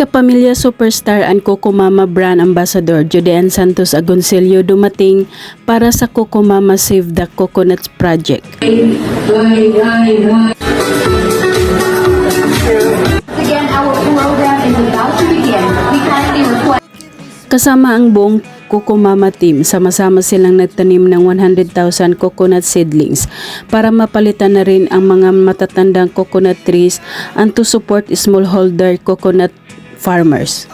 Kapamilya superstar and Coco Mama brand ambassador Judean Santos Agoncillo dumating para sa Coco Mama Save the Coconuts Project. Again, our program is about to begin. We kindly request Kasama ang buong Coco Mama team, sama-sama silang nagtanim ng 100,000 coconut seedlings para mapalitan na rin ang mga matatandang coconut trees and to support smallholder coconut farmers.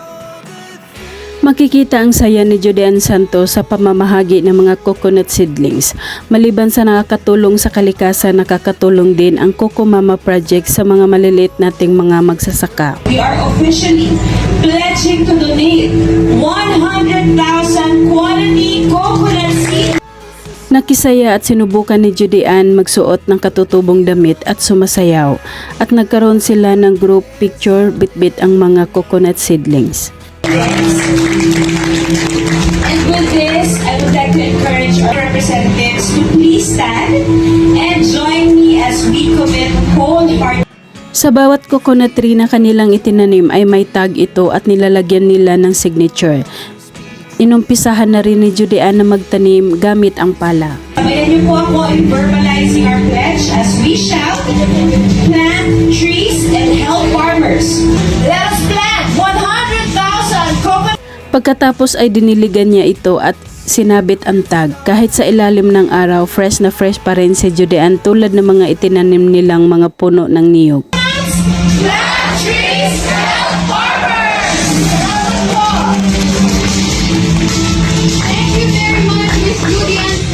Makikita ang saya ni Judean Santos sa pamamahagi ng mga coconut seedlings. Maliban sa nakakatulong sa kalikasan, nakakatulong din ang Coco Mama Project sa mga maliliit nating mga magsasaka. We are officially pledging to donate 100,000 Nakisaya at sinubukan ni Judean magsuot ng katutubong damit at sumasayaw at nagkaroon sila ng group picture bitbit ang mga coconut seedlings. And with this, I would like to encourage our representatives to please stand and join me as we commit wholeheartedly Sa bawat coconut tree na kanilang itinanim ay may tag ito at nilalagyan nila ng signature. Inumpisahan na rin ni Judean na magtanim gamit ang pala. Sabayan niyo po ako in verbalizing our pledge as we shall plant trees and help farmers. Let us plant 100,000 coconut Pagkatapos ay diniligan niya ito at sinabit ang tag. Kahit sa ilalim ng araw, fresh na fresh pa rin si Judean tulad ng mga itinanim nilang mga puno ng niyog. Plant trees, help farmers! Thank you very much, Miss Julian.